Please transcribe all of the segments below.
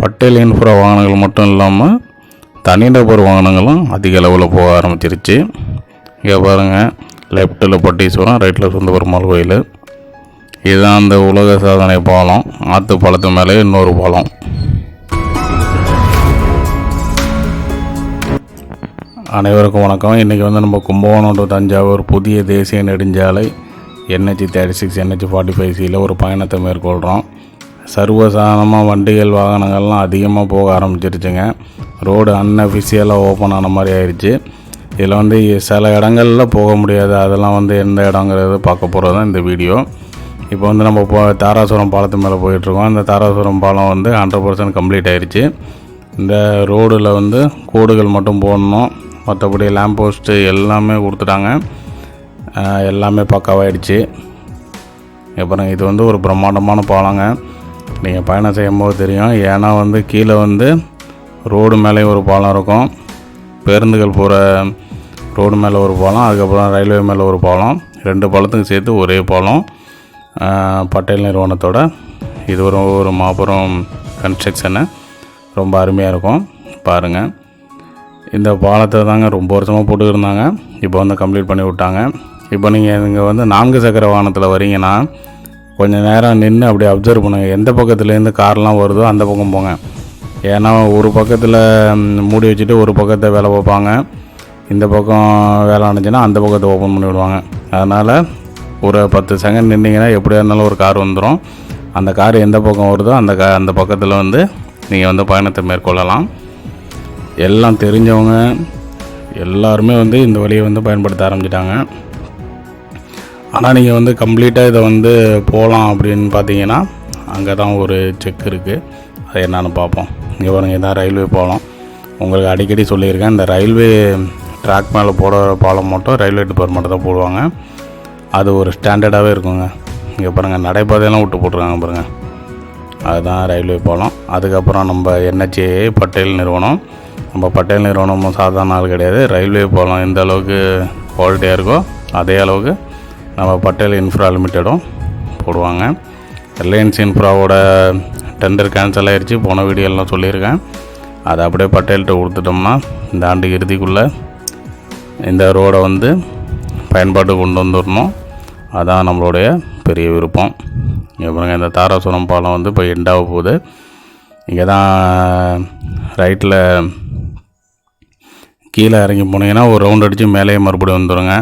Patel infra வாகனங்கள் மட்டும் இல்லாமல் தனிநபர் வாகனங்களும் அதிக அளவில் போக ஆரம்பிச்சிருச்சு. இங்கே பாருங்கள் லெஃப்ட்டில் பட்டீஸ்வரம் ரைட்டில் சொந்த பெருமாள் கோயில். இதுதான் அந்த உலக சாதனை பாலம். ஆற்று பாலத்து மேலே இன்னொரு பாலம். அனைவருக்கும் வணக்கம். இன்றைக்கி வந்து நம்ம கும்பகோணம் தஞ்சாவூர் புதிய தேசிய நெடுஞ்சாலை NH thirty six NH forty five சியில் ஒரு பயணத்தை மேற்கொள்கிறோம் சர்வசாதாரணமாக வண்டிகள் வாகனங்கள்லாம் அதிகமாக போக ஆரம்பிச்சிருச்சுங்க. ரோடு அன்அஃபிஷியலாக ஓப்பன் ஆன மாதிரி ஆயிடுச்சு இதில் வந்து சில இடங்களில் போக முடியாது. அதெல்லாம் வந்து எந்த இடங்கிறது பார்க்க போகிறது தான் இந்த வீடியோ. இப்போ வந்து நம்ம இப்போ தாராசுரம் பாலத்து மேலே போயிட்டுருக்கோம். இந்த தாராசுரம் பாலம் வந்து ஹண்ட்ரட் பர்சன்ட் கம்ப்ளீட் ஆயிடுச்சு இந்த ரோடில் வந்து கோடுகள் மட்டும் போடணும். மற்றபடி லேம்ப் போஸ்ட்டு எல்லாமே கொடுத்துட்டாங்க. எல்லாமே பக்காவாயிடுச்சு அப்புறம் இது வந்து ஒரு பிரம்மாண்டமான பாலங்க. நீங்கள் பயணம் செய்யும்போது தெரியும். ஏன்னா வந்து கீழே வந்து ரோடு மேலே ஒரு பாலம் இருக்கும். பேருந்துகள் போகிற ரோடு மேலே ஒரு பாலம் அதுக்கப்புறம் ரயில்வே மேலே ஒரு பாலம். ரெண்டு பாலத்துக்கும் சேர்த்து ஒரே பாலம். பட்டேல் நிறுவனத்தோட. இது ஒரு ஒரு மாபெரும் கன்ஸ்ட்ரக்ஷனு ரொம்ப அருமையாக இருக்கும். பாருங்கள் இந்த பாலத்தை தாங்க ரொம்ப வருஷமாக போட்டுக்கிருந்தாங்க இப்போ வந்து கம்ப்ளீட் பண்ணி விட்டாங்க. இப்போ நீங்கள் இங்கே வந்து நான்கு சக்கர வாகனத்தில் வரீங்கன்னா கொஞ்சம் நேரம் நின்று அப்படியே அப்சர்வ் பண்ணுங்கள் எந்த பக்கத்துலேருந்து கார்லாம் வருதோ அந்த பக்கம் போங்க. ஏன்னா ஒரு பக்கத்தில் மூடி வச்சுட்டு ஒரு பக்கத்தை வேலை பார்ப்பாங்க. இந்த பக்கம் வேலை ஆனிச்சுன்னா அந்த பக்கத்தை ஓப்பன் பண்ணி விடுவாங்க. அதனால் ஒரு பத்து செகண்ட் நின்றிங்கன்னா எப்படியா இருந்தாலும் ஒரு கார் வந்துடும் அந்த கார் எந்த பக்கம் வருதோ அந்த கா அந்த பக்கத்தில் வந்து நீங்கள் வந்து பயணத்தை மேற்கொள்ளலாம். எல்லாம் தெரிஞ்சவங்க எல்லாருமே வந்து இந்த வழியை வந்து பயன்படுத்த ஆரம்பிச்சிட்டாங்க. ஆனால் நீங்கள் வந்து கம்ப்ளீட்டாக இதை வந்து போகலாம் அப்படின்னு பார்த்தீங்கன்னா அங்கே தான் ஒரு செக் இருக்குது அது என்னன்னு பார்ப்போம் இங்கே பாருங்க இதான் ரயில்வே பாலம். உங்களுக்கு அடிக்கடி சொல்லியிருக்கேன் இந்த ரயில்வே ட்ராக் மேலே போட பாலம் மட்டும் ரயில்வே டிபார்ட்மெண்ட் தான் போடுவாங்க. அது ஒரு ஸ்டாண்டர்டாகவே இருக்குங்க. இங்கே பாருங்கள் நடைபாதையெல்லாம் விட்டு போட்டுருக்காங்க பாருங்கள் அதுதான் ரயில்வே பாலம். அதுக்கப்புறம் நம்ம என்ஹெச்ஏ பட்டேல் நிறுவனம். நம்ம பட்டேல் நிறுவனமும் சாதாரண ஆள் கிடையாது. ரயில்வே பாலம் எந்த அளவுக்கு குவாலிட்டியாக இருக்கோ அதே அளவுக்கு நம்ம பட்டேல் இன்ஃப்ரா லிமிட்டடும் போடுவாங்க. ரிலையன்ஸ் இன்ஃப்ராவோட டெண்டர் கேன்சல் ஆகிடுச்சு போன வீடியோலாம் சொல்லியிருக்கேன். அதை அப்படியே பட்டேல்கிட்ட கொடுத்துட்டோம்னா இந்த ஆண்டு இறுதிக்குள்ளே இந்த ரோடை வந்து பயன்பாட்டு கொண்டு வந்துடணும். அதான் நம்மளுடைய பெரிய விருப்பம். இங்கே இந்த தாராசுரம் பாலம் வந்து இப்போ எண்டாக போகுது. இங்கே தான் ரைட்டில் கீழே இறங்கி போனீங்கன்னா ஒரு ரவுண்ட் அடித்து மேலேயே மறுபடியும் வந்துடுங்க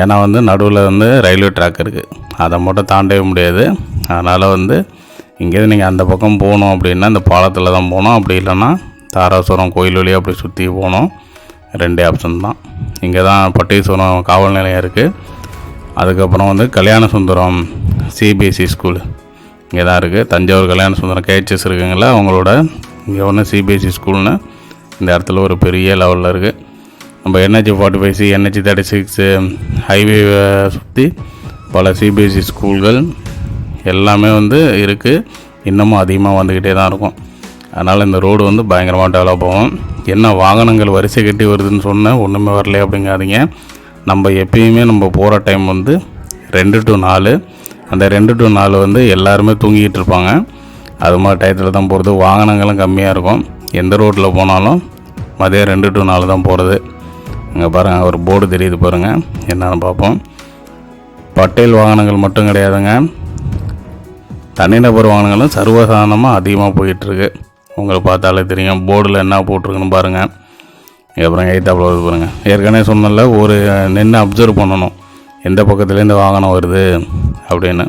ஏன்னா வந்து நடுவில் வந்து ரயில்வே ட்ராக் இருக்குது அதை மட்டும் தாண்டவே முடியாது. அதனால் வந்து இங்கேருந்து நீங்கள் அந்த பக்கம் போகணும் அப்படின்னா இந்த பாலத்தில் தான் போகணும். அப்படி இல்லைன்னா தாராசுரம் கோயில் வழியாக அப்படி சுற்றி போகணும். ரெண்டே ஆப்ஷன் தான். இங்கே தான் பட்டீஸ்வரம் காவல் நிலையம் இருக்குது அதுக்கப்புறம் வந்து கல்யாண சுந்தரம் சிபிஎஸ்சி ஸ்கூல் இங்கே தான் இருக்குது தஞ்சாவூர் கல்யாண சுந்தரம் கேஹெச்எஸ் இருக்குங்களா அவங்களோட இங்கே ஒன்று சிபிஎஸ்சி ஸ்கூல்னு இந்த இடத்துல ஒரு பெரிய லெவலில் இருக்குது நம்ம NH forty five C NH thirty six highway சுற்றி பல சிபிஎஸ்சி ஸ்கூல்கள் எல்லாமே வந்து இருக்குது இன்னமும் அதிகமாக வந்துக்கிட்டே தான் இருக்கும். அதனால் இந்த ரோடு வந்து பயங்கரமாக டெவலப் ஆகும். என்ன வாகனங்கள் வரிசை கட்டி வருதுன்னு சொன்னால் ஒன்றுமே வரல அப்படிங்காதீங்க. நம்ம எப்பயுமே நம்ம போகிற டைம் வந்து ரெண்டு டு நாலு. அந்த ரெண்டு டு நாலு வந்து எல்லாருமே தூங்கிக்கிட்டு இருப்பாங்க. அது மாதிரி டயத்தில் தான் போகிறது வாகனங்களும் கம்மியாக இருக்கும். எந்த ரோட்டில் போனாலும் மதியம் ரெண்டு டு நாலு தான் போகிறது இங்கே பாருங்கள் ஒரு போர்டு தெரியுது பாருங்கள் என்னென்னு பார்ப்போம். பட்டேல் வாகனங்கள் மட்டும் கிடையாதுங்க. தனிநபர் வாகனங்களும் சர்வசாதாரணமாக அதிகமாக போயிட்டுருக்கு. உங்களுக்கு பார்த்தாலே தெரியும் போர்டில் என்ன போட்டிருக்குன்னு பாருங்கள் அப்புறம் எயித்தாப்பில் வருது பாருங்கள் ஏற்கனவே சொன்னல ஒரு நின்று அப்சர்வ் பண்ணணும். எந்த பக்கத்துலேருந்து வாகனம் வருது அப்படின்னு.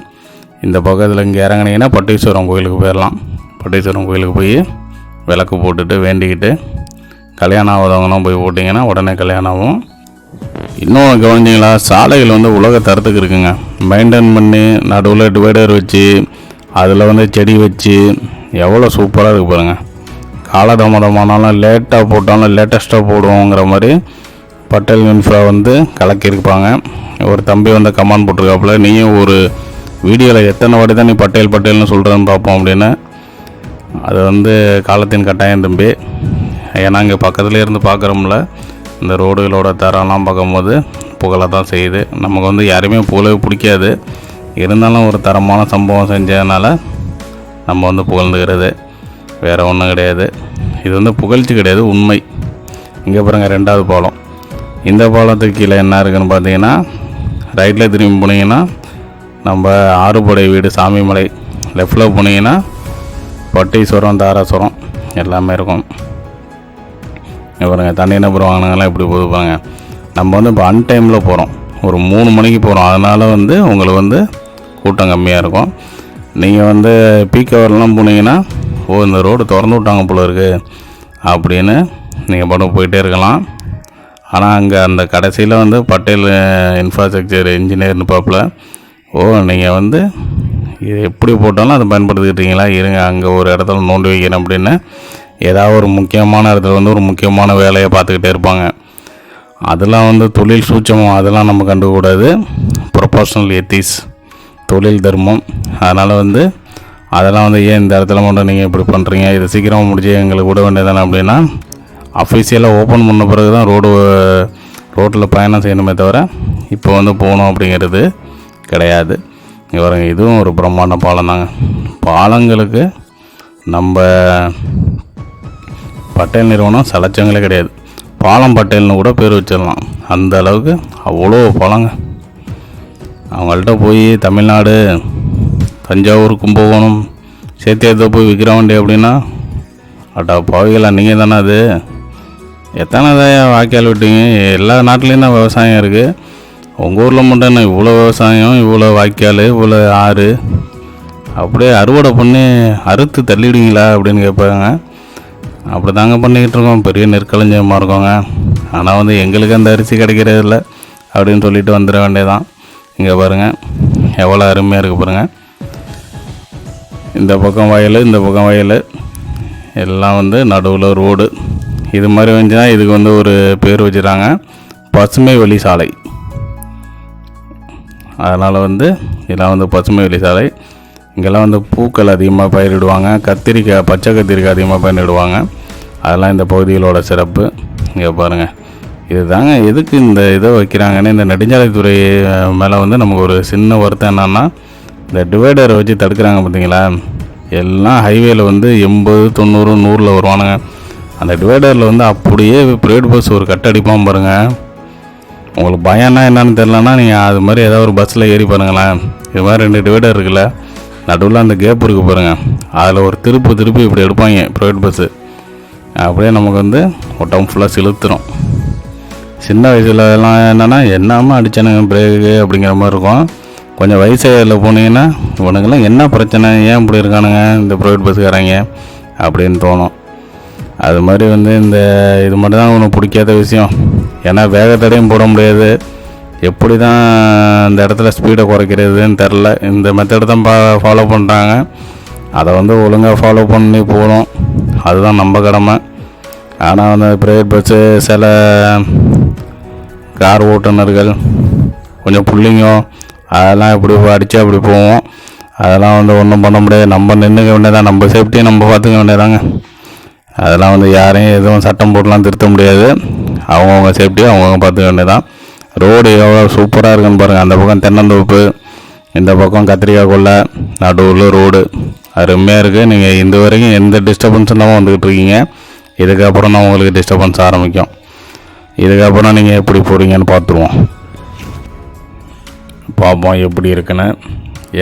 இந்த பக்கத்தில் இங்கே இறங்குனீங்கன்னா பட்டீஸ்வரம் கோயிலுக்கு போயிடலாம் பட்டீஸ்வரம் கோயிலுக்கு போய் விளக்கு போட்டுட்டு வேண்டிக்கிட்டு கல்யாணம் ஆகாதவங்களாம் போய் போட்டிங்கன்னா உடனே கல்யாணம் ஆகும் இன்னும் கவனிச்சிங்களா? சாலைகள் வந்து உலக தரத்துக்கு இருக்குங்க. மெயின்டைன் பண்ணி நடுவில் டிவைடர் வச்சு அதில் வந்து செடி வச்சு எவ்வளோ சூப்பராக இருக்கு பாருங்கள் காலதாமதமானாலும் லேட்டாக போட்டாலும் லேட்டஸ்ட்டாக போடுவோங்கிற மாதிரி பட்டேல் இன்ஃப்ரா வந்து கலக்கியிருப்பாங்க. ஒரு தம்பி வந்து கமாண்ட் போட்டிருக்காப்புல நீயும் ஒரு வீடியோவில் எத்தனை வாட்டி தான் நீ பட்டேல் பட்டேல்னு சொல்கிறேன்னு பார்ப்போம் அப்படின்னு. அது வந்து காலத்தின் கட்டாயம் தம்பி. ஏன்னா இங்கே பக்கத்துலேயே இருந்து பார்க்குறோம்ல இந்த ரோடுகளோட தரம்லாம் பார்க்கும்போது புகழ தான் செய்யுது. நமக்கு வந்து யாருமே புகழவே பிடிக்காது. இருந்தாலும் ஒரு தரமான சம்பவம் செஞ்சதுனால நம்ம வந்து புகழ்ந்துக்கிறது. வேறு ஒன்றும் கிடையாது. இது வந்து புகழ்ச்சி கிடையாது உண்மை. இங்கே பாருங்கள் ரெண்டாவது பாலம். இந்த பாலத்துக்கு கீழே என்ன இருக்குன்னு பார்த்தீங்கன்னா ரைட்டில் திரும்பி போனீங்கன்னா நம்ம ஆறுபடை வீடு சாமிமலை. லெஃப்டில் போனீங்கன்னா பட்டீஸ்வரம் தாராசுரம் எல்லாமே இருக்கும். பாருங்கள் தண்ணி தனிநபர் வாகனங்கள்லாம் எப்படி போது பாருங்கள் நம்ம வந்து இப்போ அன்டைமில் போகிறோம் ஒரு மூணு மணிக்கு போகிறோம் அதனால் வந்து உங்களுக்கு வந்து கூட்டம் கம்மியாக இருக்கும். நீங்கள் வந்து பீக் ஹவர்லாம் போனீங்கன்னா ஓ இந்த ரோடு திறந்து விட்டாங்க போல இருக்குது அப்படின்னு நீங்கள் படம் போயிட்டே இருக்கலாம். ஆனால் அங்கே அந்த கடைசியில் வந்து பட்டேல் இன்ஃப்ராஸ்ட்ரக்சர் இன்ஜினியர்னு பார்ப்பில் ஓ நீங்கள் வந்து இது எப்படி போட்டாலும் அதை பயன்படுத்திக்கிட்டீங்களா? இருங்க அங்கே ஒரு இடத்துல நோண்டி வைக்கிறேன் அப்படின்னு ஏதாவது ஒரு முக்கியமான இடத்துல வந்து ஒரு முக்கியமான வேலையை பார்த்துக்கிட்டே இருப்பாங்க. அதெல்லாம் வந்து தொழில் சூட்சமம் அதெல்லாம் நம்ம கண்டுக்கூடாது ப்ரொஃபஷனல் எத்திஸ் தொழில் தர்மம். அதனால் வந்து அதெல்லாம் வந்து ஏன் இந்த இடத்துல மட்டும் நீங்கள் இப்படி பண்ணுறீங்க இதை சீக்கிரமாக முடிச்சு எங்களுக்கு விட வேண்டியதானே அப்படின்னா அஃபிஷியலாக ஓப்பன் பண்ண பிறகு தான் ரோடு ரோட்டில் பயணம் செய்யணுமே தவிர இப்போ வந்து போகணும் அப்படிங்கிறது கிடையாது. இங்க இதுவும் ஒரு பிரம்மாண்ட பாலம் தாங்க பாலங்களுக்கு நம்ம பட்டேல் நிறுவனம் சலைச்சவங்களே கிடையாது. பாலம் பட்டேல்னு கூட பேர் வச்சிடலாம். அந்த அளவுக்கு அவ்வளோ பழங்க. அவங்கள்ட்ட போய் தமிழ்நாடு தஞ்சாவூர் கும்பகோணம் சேத்தியத்தை போய் விற்கிறவண்டி அப்படின்னா அட்டா பாவிகளா நீங்கள் தானே அது. எத்தனை தான் வாய்க்கால் விட்டீங்க? எல்லா நாட்டிலையும் தான் விவசாயம் இருக்குது உங்கள் ஊரில் மட்டும் என்ன இவ்வளோ விவசாயம் இவ்வளோ வாய்க்கால் இவ்வளோ ஆறு? அப்படியே அறுவடை பண்ணி அறுத்து தள்ளிடுவீங்களா அப்படின்னு கேட்பாங்க. அப்படி தாங்க பண்ணிக்கிட்டு இருக்கோம். பெரிய நெற்களஞ்சியமாக இருக்கோங்க. ஆனால் வந்து எங்களுக்கு அந்த அரிசி கிடைக்கிறது இல்லை. அப்படின்னு சொல்லிட்டு வந்துட வேண்டியதான் இங்கே பாருங்கள் எவ்வளோ அருமையாக இருக்குது பாருங்கள் இந்த பக்கம் வயல் இந்த பக்கம் வயல். எல்லாம் வந்து நடுவில் ரோடு. இது மாதிரி வந்துச்சுன்னா இதுக்கு வந்து ஒரு பேர் வச்சுருக்காங்க பசுமை வழி சாலை. அதனால் வந்து இதெல்லாம் வந்து பசுமை வழி சாலை. இங்கெல்லாம் வந்து பூக்கள் அதிகமாக பயிரிடுவாங்க கத்திரிக்காய் பச்சை கத்திரிக்காய் அதிகமாக பயிரிடுவாங்க. அதெல்லாம் இந்த பகுதிகளோட சிறப்பு. இங்கே பாருங்கள் இதுதாங்க எதுக்கு இந்த இதை வைக்கிறாங்கன்னு இந்த நெடுஞ்சாலைத்துறை மேலே வந்து நமக்கு ஒரு சின்ன வருத்தம் என்னன்னா இந்த டிவைடரை வச்சு தடுக்கிறாங்க பார்த்தீங்களா? எல்லாம் ஹைவேல வந்து எண்பது தொண்ணூறு நூறில் வருவானுங்க. அந்த டிவைடரில் வந்து அப்படியே ப்ரைவேட் பஸ் ஒரு கட் அடிப்பான் பாருங்கள் உங்களுக்கு பயம்னா என்னென்னு தெரிலன்னா நீங்கள் அது மாதிரி ஏதாவது ஒரு பஸ்ஸில் ஏறி பாருங்களேன். இது மாதிரி ரெண்டு டிவைடர் இருக்குல்ல நடுவில் அந்த கேப் இருக்குது பாருங்கள் அதில் ஒரு திருப்பு திருப்பி இப்படி எடுப்பாங்க ப்ரைவேட் பஸ்ஸு அப்படியே நமக்கு வந்து உடம்பு ஃபுல்லாக செலுத்துறோம் சின்ன வயசில் எல்லாம் என்னென்னா என்னம்மா அடித்தானுங்க பிரேக்கு அப்படிங்கிற மாதிரி இருக்கும். கொஞ்சம் வயசில் போனீங்கன்னா இவனுக்கெல்லாம் என்ன பிரச்சனை? ஏன் இப்படி இருக்கானுங்க இந்த ப்ரைவேட் பஸ்ஸுக்காரங்க அப்படின்னு தோணும். அது மாதிரி வந்து இந்த இது மட்டும் தான் உனக்கு பிடிக்காத விஷயம். ஏன்னா வேகத்தடையும் போட முடியாது. எப்படி தான் இந்த இடத்துல ஸ்பீடை குறைக்கிறதுன்னு தெரில. இந்த மெத்தடு தான் பா ஃபாலோ பண்ணுறாங்க அதை வந்து ஒழுங்காக ஃபாலோ பண்ணி போகணும். அதுதான் நம்ம கடமை. ஆனால் வந்து ப்ரைவேட் பஸ்ஸு சில கார் ஓட்டுநர்கள் கொஞ்சம் புள்ளிங்க அதெல்லாம் இப்படி அடித்து அப்படி போவோம்? அதெல்லாம் வந்து ஒன்றும் பண்ண முடியாது. நம்ம நின்றுக்க வேண்டியதான் நம்ம சேஃப்டியை நம்ம பார்த்துக்க வேண்டியதாங்க அதெல்லாம் வந்து யாரையும் எதுவும் சட்டம் போட்டுலாம் திருத்த முடியாது. அவங்கவுங்க சேஃப்டியை அவங்கவுங்க பார்த்துக்க வேண்டியதான் ரோடு எவ்வளோ சூப்பராக இருக்குன்னு பாருங்கள் அந்த பக்கம் தென்னந்தோப்பு இந்த பக்கம் கத்திரிக்காய் கொள்ளை நடுவில் ரோடு. அருமையாக இருக்குது நீங்கள் இந்த வரைக்கும் எந்த டிஸ்டர்பன்ஸும் தான் வந்துக்கிட்டு இருக்கீங்க. இதுக்கப்புறம் தான் உங்களுக்கு டிஸ்டர்பன்ஸ் ஆரம்பிக்கும். இதுக்கப்புறம் நீங்கள் எப்படி போகிறீங்கன்னு பார்த்துருவோம். பார்ப்போம் எப்படி இருக்குன்னு.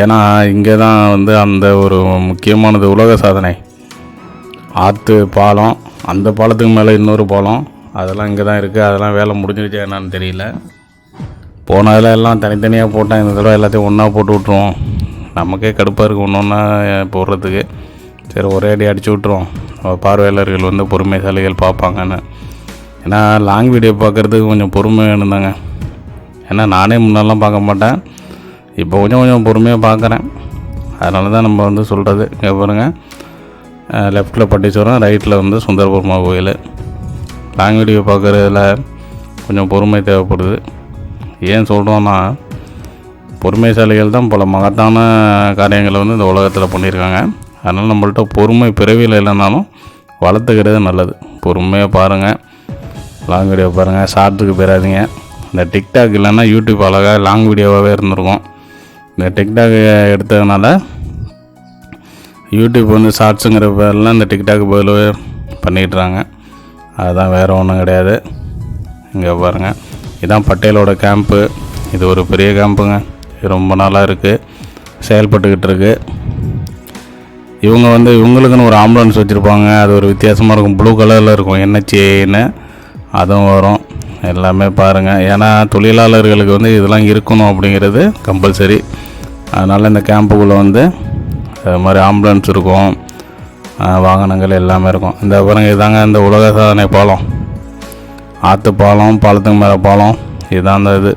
ஏன்னா இங்கே தான் வந்து அந்த ஒரு முக்கியமானது உலக சாதனை. ஆற்று பாலம். அந்த பாலத்துக்கு மேலே இன்னொரு பாலம். அதெல்லாம் இங்கே தான் இருக்குது அதெல்லாம் வேலை முடிஞ்சிருச்சா என்னன்னு தெரியல. போனதில் எல்லாம் தனித்தனியாக போட்டால் இந்த தடவை எல்லாத்தையும் ஒன்றா போட்டு விட்ருவோம் நமக்கே கடுப்பாக இருக்குது ஒன்று ஒன்றா போடுறதுக்கு. சரி ஒரே அடி அடிச்சு விட்ருவோம் பார்வையாளர்கள் வந்து பொறுமைசாலிகள் பார்ப்பாங்கன்னு. ஏன்னா லாங் வீடியோ பார்க்குறதுக்கு கொஞ்சம் பொறுமை வேணும்தாங்க ஏன்னா நானே முன்னெல்லாம் பார்க்க மாட்டேன். இப்போ கொஞ்சம் கொஞ்சம் பொறுமையாக பார்க்குறேன். அதனால தான் நம்ம வந்து சொல்கிறது இங்கே பாருங்கள் லெஃப்ட்டில் பட்டீஸ்வரம் ரைட்டில் வந்து சுந்தரபுரமா கோயில். லாங் வீடியோ பார்க்குறதுல கொஞ்சம் பொறுமை தேவைப்படுது. ஏன் சொல்கிறோன்னா பொறுமைசாலிகள் தான் பல மகத்தான காரியங்களை வந்து இந்த உலகத்தில் பண்ணியிருக்காங்க. அதனால் நம்மள்ட்ட பொறுமை பிறவியில் இல்லைனாலும் வளர்த்துக்கிறது நல்லது. பொறுமையாக பாருங்கள் லாங் வீடியோ பாருங்கள் ஷார்ட்டுக்கு போயிடாதீங்க. இந்த டிக்டாக் இல்லைன்னா யூடியூப் அழகாக லாங் வீடியோவாகவே இருந்திருக்கும். இந்த டிக்டாக் எடுத்ததுனால யூடியூப் வந்து ஷார்ட்ஸுங்கிற பேரில் இந்த டிக்டாக் பதில் பண்ணிக்கிட்டுறாங்க அதுதான் வேறு ஒன்றும் கிடையாது. இங்கே பாருங்கள் இதான் பட்டேலோட கேம்ப்பு இது ஒரு பெரிய கேம்ப்புங்க ரொம்ப நாளாக இருக்குது செயல்பட்டுக்கிட்டு இருக்கு. இவங்க வந்து இவங்களுக்குன்னு ஒரு ஆம்புலன்ஸ் வச்சுருப்பாங்க. அது ஒரு வித்தியாசமாக இருக்கும். ப்ளூ கலரில் இருக்கும். என்ஹெச்ஏன்னு அதுவும் வரும். எல்லாமே பாருங்கள் ஏன்னா தொழிலாளர்களுக்கு வந்து இதெல்லாம் இருக்கணும் அப்படிங்கிறது கம்பல்சரி அதனால் இந்த கேம்புக்குள்ளே வந்து அது மாதிரி ஆம்புலன்ஸ் இருக்கும். வாகனங்கள் எல்லாமே இருக்கும். இந்த பாருங்க இதாங்க இந்த உலக சாதனை பாலம். ஆற்று பாலம் பாலத்துக்கு மேலே பாலம் இதுதான் அந்த இது.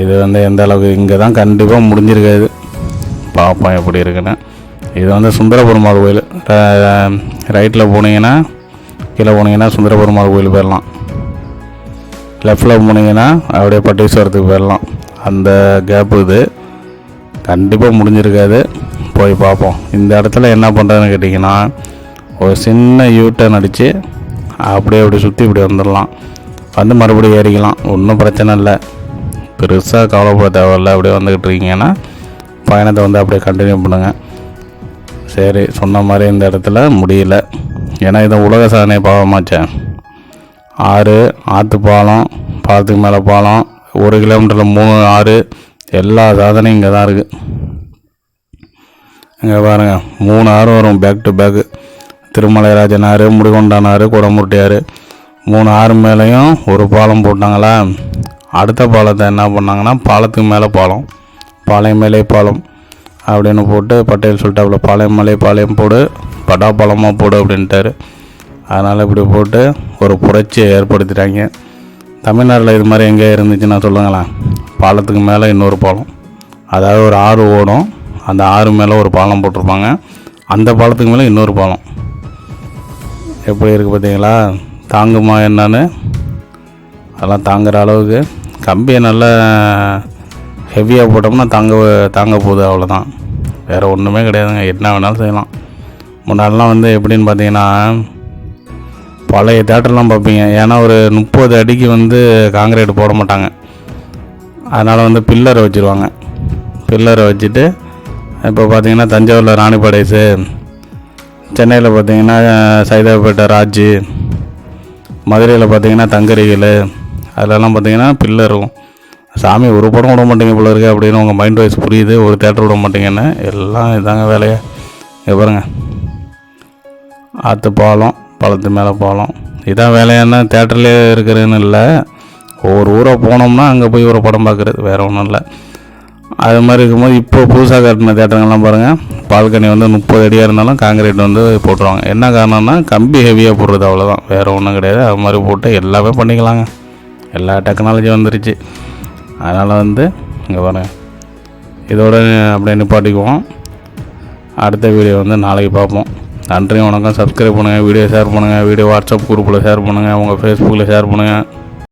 இது வந்து எந்த அளவுக்கு இங்கே தான் கண்டிப்பாக முடிஞ்சிருக்காது. பார்ப்போம் எப்படி இருக்குன்னு. இது வந்து சுந்தரபெருமாள் கோயில். ரைட்டில் போனீங்கன்னா கீழே போனீங்கன்னா சுந்தரபெருமாள் கோயில் போயிடலாம் லெஃப்டில் போனீங்கன்னா அப்படியே பட்டீஸ்வரத்துக்கு போயிடலாம் அந்த கேப் இது கண்டிப்பாக முடிஞ்சிருக்காது. போய் பார்ப்போம் இந்த இடத்துல என்ன பண்ணுறதுன்னு கேட்டிங்கன்னா ஒரு சின்ன யூ டர்ன் அடித்து அப்படியே அப்படி சுற்றி இப்படி வந்துடலாம். வந்து மறுபடியும் ஏறிக்கலாம். ஒன்றும் பிரச்சனை இல்லை. பெருசாக கவலைப்பட தேவையில்ல. அப்படியே வந்துக்கிட்டு இருக்கீங்கன்னா பயணத்தை வந்து அப்படியே கண்டினியூ பண்ணுங்கள் சரி சொன்ன மாதிரி இந்த இடத்துல முடியல. ஏன்னா இது உலக சாதனை பாவமாச்சேன் ஆறு ஆற்று பாலம் பாலத்துக்கு மேலே பாலம் ஒரு கிலோமீட்டரில் மூணு ஆறு எல்லா சாதனையும் இங்கே தான் இருக்குது இங்கே பாருங்க மூணு ஆறு வரும் பேக் டு பேக்கு திருமலைராஜனார் ஆறு குடமுட்டியார் மூணு ஆறு மேலேயும் ஒரு பாலம் போட்டாங்களா? அடுத்த பாலத்தை என்ன பண்ணாங்கன்னா பாலத்துக்கு மேலே பாலம் பாளையம் மேலே பாலம் அப்படின்னு போட்டு பட்டேல் சொல்லிட்டாப்புல பாளையம் மேலே பாளையம் போடு பட்டா பாலமாக போடு அப்படின்ட்டாரு. அதனால் இப்படி போட்டு ஒரு புரட்சியை ஏற்படுத்திட்டாங்க. தமிழ்நாட்டில் இது மாதிரி எங்கே இருந்துச்சுன்னா சொல்லுங்களேன். பாலத்துக்கு மேலே இன்னொரு பாலம். அதாவது ஒரு ஆறு ஓடும் அந்த ஆறு மேலே ஒரு பாலம் போட்டிருப்பாங்க. அந்த பாலத்துக்கு மேலே இன்னொரு பாலம். எப்படி இருக்குது பார்த்தீங்களா? தாங்குமா என்னன்னு? அதெல்லாம் தாங்குகிற அளவுக்கு. கம்பியை நல்லா ஹெவியாக போட்டோம்னா தாங்க தாங்க போகுது அவ்வளோதான் வேறு ஒன்றுமே கிடையாதுங்க. என்ன வேணாலும் செய்யலாம். முன்னாடிலாம் வந்து எப்படின்னு பார்த்தீங்கன்னா பழைய தேட்டர்லாம் பார்ப்பீங்க. ஏன்னா ஒரு முப்பது அடிக்கு வந்து காங்கிரீட் போட மாட்டாங்க. அதனால் வந்து பில்லரை வச்சுருவாங்க. பில்லரை வச்சுட்டு இப்போ பார்த்தீங்கன்னா தஞ்சாவூரில் ராணி சென்னையில் பார்த்தீங்கன்னா சைதாப்பேட்டை ராஜு மதுரையில் பார்த்தீங்கன்னா தங்கரிகள் அதிலலாம் பார்த்தீங்கன்னா பில்லர் இருக்கும் சாமி ஒரு படம் விட மாட்டேங்க போல இருக்கு அப்படின்னு உங்கள் மைண்ட் வாய்ஸ் புரியுது ஒரு தேட்டர் விட மாட்டேங்கன்னு. எல்லாம் இதாங்க வேலையை. இங்கே பாருங்க. ஆற்று பாலம் பாலத்து மேலே பாலம். இதான் வேலையானா தேட்டர்லேயே இருக்கிறதுன்னு இல்லை. ஒவ்வொரு ஊரை போனோம்னா அங்கே போய் ஒரு படம் பார்க்குறது. வேறு ஒன்றும் இல்லை. அது மாதிரி இருக்கும்போது இப்போ புதுசாக கட்டின தேட்டருங்கெல்லாம் பாருங்கள் பால்கனி வந்து முப்பது அடியாக இருந்தாலும் காங்கிரீட் வந்து போட்டுருவாங்க. என்ன காரணம்னா கம்பி ஹெவியாக போடுறது அவ்வளோதான் வேறு ஒன்றும் கிடையாது. அது மாதிரி போட்டு எல்லாமே பண்ணிக்கலாங்க. எல்லா டெக்னாலஜி வந்துருச்சு. அதனால் வந்து இங்கே பாருங்க. இதோட அப்படியே நிப்பாட்டிக்குவோம். அடுத்த வீடியோ வந்து நாளைக்கு பார்ப்போம். நன்றி வணக்கம். சப்ஸ்கிரைப் பண்ணுங்கள் வீடியோ ஷேர் பண்ணுங்கள் வீடியோ வாட்ஸ்அப் குரூப்பில் ஷேர் பண்ணுங்கள் உங்கள் ஃபேஸ்புக்கில் ஷேர் பண்ணுங்கள்